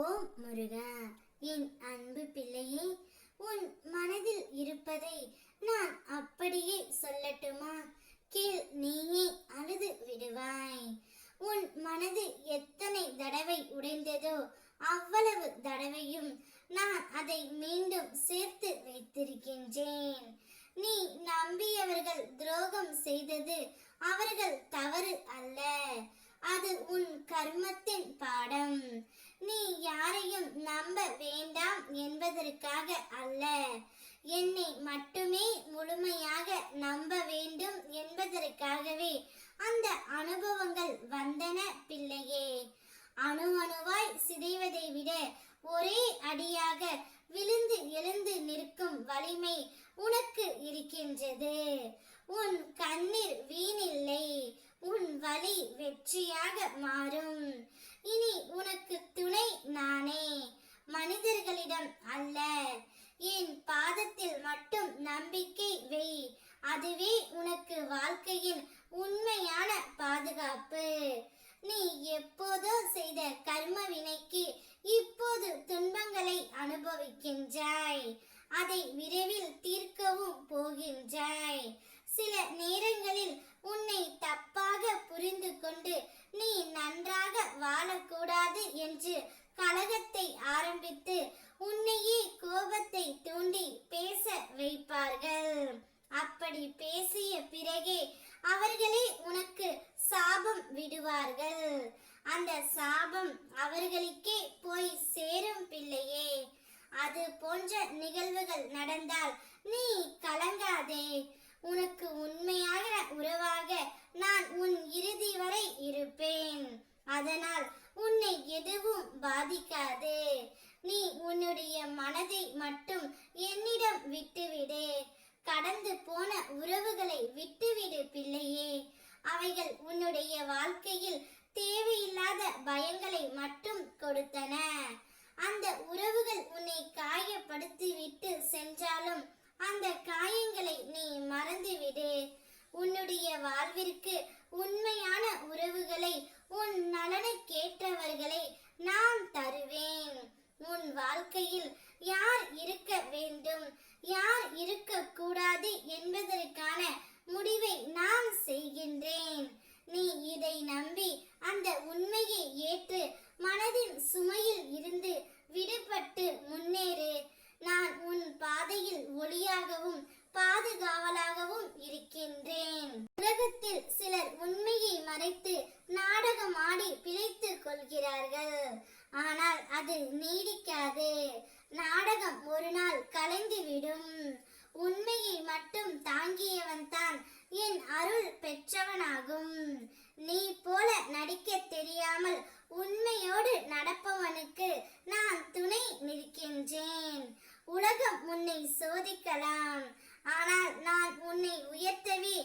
ஓம் முருகா என் அன்பு பிள்ளையே உன் மனதில் இருப்பதை நான் அப்படியே சொல்லட்டுமா? கீழ் நீயே அழுது விடுவாய். உன் மனது எத்தனை தடவை உடைந்ததோ அவ்வளவு தடவையும் நான் அதை மீண்டும் சேர்த்து வைத்திருக்கின்றேன். நீ நம்பியவர்கள் துரோகம் செய்தது அவர்கள் தவறு அல்ல. அது உன் கர்மத்தின் பாடம். நீ யாரையும் நம்ப வேண்டாம் என்பதற்காக அல்ல. என்னை மட்டுமே முழுமையாக நம்ப வேண்டும் என்பதற்காகவே அந்த அனுபவங்கள் வந்தன பிள்ளையே. அணு அணுவாய் சிதைவதை விட ஒரே அடியாக விழுந்து எழுந்து நிற்கும் வலிமை உனக்கு இருக்கின்றது. உன் கண்ணீர் வீணி வெற்றியாக மாறும். இனி உனக்கு துணை நானே. மனிதர்களிடம் அல்ல. என் பாதத்தில் மட்டும் நம்பிக்கை வை. அதுவே உனக்கு வாழ்க்கையின் உண்மையான பாதுகாப்பு. நீ எப்போதோ செய்த கர்ம வினைக்கு இப்போது துன்பங்களை அனுபவிக்கின்றாய். அதை விரைவில் தீர்க்கவும் போகின்றாய். சில நேரங்களில் உன்னை நன்றாக புரிந்து கொண்டு நீ நன்றாக வாழக்கூடாது என்று கலகத்தை ஆரம்பித்து உன்னையே கோபத்தை தூண்டி பேச வைப்பார்கள். அப்படி பேசிய பிறகே அவர்களே உனக்கு சாபம் விடுவார்கள். அந்த சாபம் அவர்களுக்கே போய் சேரும் பிள்ளையே. அது போன்ற நிகழ்வுகள் நடந்தால் நீ கலங்காதே. உனக்கு உண்மையான உறவாக நான் அதனால் உன்னை எதுவும் பாதிக்காது. நீ உன்னுடைய மனதை மட்டும் என்னிடம் விட்டுவிடு. கடந்து போன உறவுகளை விட்டுவிடு பிள்ளையே. அவைகள் உன்னுடைய வாழ்க்கையில் தேவையில்லாத பயங்களை மட்டும் கொடுத்தன. அந்த உறவுகள் உன்னை காயப்படுத்தி விட்டு சென்றாலும் அந்த காயங்களை நீ மறந்துவிடு. உன்னுடைய வாழ்விற்கு உண்மையான உறவுகளை உன் கேட்டவர்களை நான் தருவேன். உன் வாழ்க்கையில் யார் இருக்க வேண்டும்? யார் இருக்கக்கூடாது என்பதற்கான முடிவை நான் செய்கின்றேன். நீ இதை நம்பி அந்த உண்மையை ஏற்று மனதின் சுமையில் இருந்து விடுபட்டு முன்னேறு. நான் உன் பாதையில் ஒளியாகவும் பாதுகாவலாகவும் இருக்கின்றேன். உலகத்தில் சிலர் உண்மையை மறைத்து கொள்கிறார்கள் ஆனால் அது நீடிக்காது. நாடகம் ஒரு நாள் கலைந்துவிடும் உண்மையை மட்டும் தாங்கியவன் தான் என் அருள் பெற்றவனாகும். நீ போல நடிக்க தெரியாமல் உண்மையோடு நடப்பவனுக்கு நான் துணை நிற்கின்றேன். உலகம் உன்னை சோதிக்கலாம். ஆனால் நான் உன்னை உயர்த்தவே